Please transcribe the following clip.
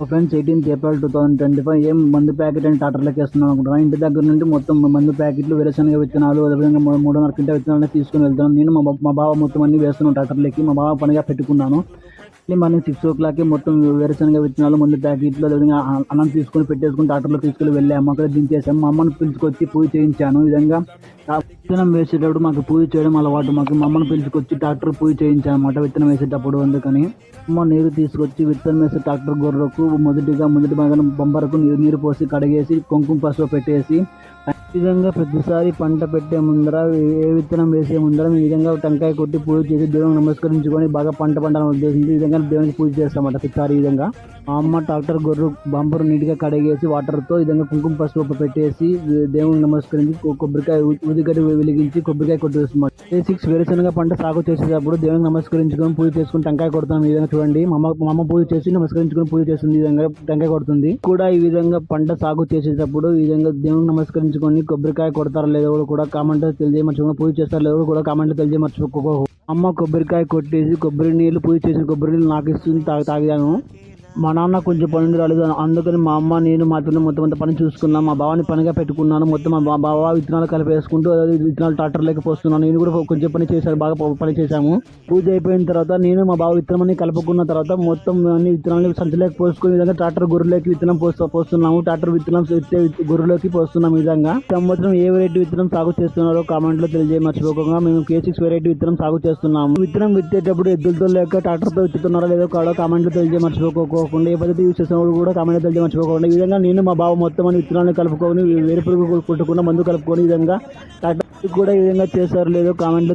Friends eighteenth April two thousand twenty five ఏం మందు packet అని టాటర్లోకి వేస్తున్నాం అనుకుంటున్నాను ఇంటి దగ్గర నుండి మొత్తం మందు ప్యాకెట్లు వేరుశనగ విత్తనాలు అదేవిధంగా మూడున్నర క్వింటల్ విత్తనాలు తీసుకుని వెళ్తున్నాను నేను మా మా బావ మొత్తం అన్ని వేస్తున్నాను టాటర్లకి. మా బావ పనిగా పెట్టుకున్నాను. మళ్ళీ మార్నింగ్ సిక్స్ ఓ క్లాక్కి మొత్తం వేరుశనగ విత్తనాలు ముందు ప్యాకెట్లో అదేవిధంగా అన్నం తీసుకుని పెట్టేసుకుని డాక్టర్లో తీసుకుని వెళ్ళాము. అక్కడ దించేసాము. మా అమ్మను పిలుచుకొచ్చి పూజ చేయించాను. ఈ విధంగా విత్తనం వేసేటప్పుడు మాకు పూజ చేయడం అలవాటు. మాకు మా అమ్మను పిలుచుకొచ్చి ట్రాక్టర్ పూజ చేయించాను అన్నమాట విత్తనం వేసేటప్పుడు అందుకని. అమ్మ నీరు తీసుకొచ్చి విత్తనం వేసే ట్రాక్టర్ గొర్రెకు మొదటిగా మొదటి భాగం బొంబరకు నీరు నీరు పోసి కడిగేసి కుంకుమ పసుపు పెట్టేసి విధంగా ప్రతిసారి పంట పెట్టే ముందర ఏ విత్తనం వేసే ముందర ఈ విధంగా టెంకాయ కొట్టి పూజ చేసి దేవునికి నమస్కరించుకొని బాగా పంట పండాలని ఉద్దేశించి ఈ విధంగా దేవునికి పూజ చేస్తామన్నమాట ప్రతిసారి ఈ విధంగా. ఆ అమ్మ ట్రాక్టర్ గొర్రె బంపర్ నీట్గా కడిగేసి వాటర్తో విధంగా కుంకుమ పసుపు పెట్టేసి దేవుని నమస్కరించి కొబ్బరికాయ ఉదిగడి వెలిగించి కొబ్బరికాయ కొట్టేస్తున్నమాట ఏ సిక్స్ వేరుశనగ పంట సాగు చేసేటప్పుడు దేవునికి నమస్కరించుకొని పూజ చేసుకుని టెంకాయ కొడతాం ఈ విధంగా చూడండి. మా అమ్మ పూజ చేసి నమస్కరించుకొని పూజ చేస్తుంది ఈ విధంగా టెంకాయ కొడుతుంది. కూడా ఈ విధంగా పంట సాగు చేసేటప్పుడు ఈ విధంగా దేవునికి నమస్కరించుకొని కొబ్బరికాయ కొడతారా లేదో కూడా కామెంట్ తెలియజేయమర్చుకోండి. పూజ చేస్తారా లేదో కూడా కామెంట్ తెలియమర్చుకో అమ్మ కొబ్బరికాయ కొట్టేసి కొబ్బరి నీళ్ళు పూజ చేసిన కొబ్బరి నీళ్ళు నాకు ఇస్తుంది తాగి తాగాను మా నాన్న కొంచెం పని నుండి రాలేదు. అందుకని మా అమ్మ నేను మాత్రమే మొత్తం అంత పని చూసుకున్నాను మా బావని పనిగా పెట్టుకున్నాను. మొత్తం మా బావ విత్తనాలు కలిపేసుకుంటూ విత్తనాలు ట్రాక్టర్లోకి పోస్తున్నాను. నేను కూడా కొంచెం పని చేశాను బాగా పని చేశాము. పూజ అయిపోయిన తర్వాత నేను మా బావ విత్తనం అన్ని కలుపుకున్న తర్వాత మొత్తం అన్ని విత్తనాలు సంచిలోకి పోసుకునే విధంగా ట్రాక్టర్ గొర్రెలోకి విత్తనం పోస్తూ పోస్తున్నాము. ట్రాక్టర్ విత్తనం గొర్రెలోకి పోస్తున్నాం విధంగా. సంవత్సరం ఏ వెరైటీ విత్తనం సాగు చేస్తున్నారో కామెంట్లో తెలియజేయ మర్చిపోకుండా మేము కే సిక్స్ వెరైటీ విత్తనం సాగు చేస్తున్నాము. విత్తనం విత్తేటప్పుడు ఎద్దులతో లేక ట్రాక్టర్తో విత్తుతున్నారో లేదో కాడో కామెంట్లో మర్చిపోకుండా ఏ పద్ధతి యూస్ చేస్తున్నప్పుడు కూడా కామెంట్లో మర్చిపోకుండా ఈ విధంగా నేను మా బావ మొత్తం అని విత్తనాలను కలుపుకొని వేరు పురుగు కొట్టుకున్న మందు కలుపుకొని ఈ విధంగా కూడా ఈ విధంగా చేశారు లేదో కామెంట్లో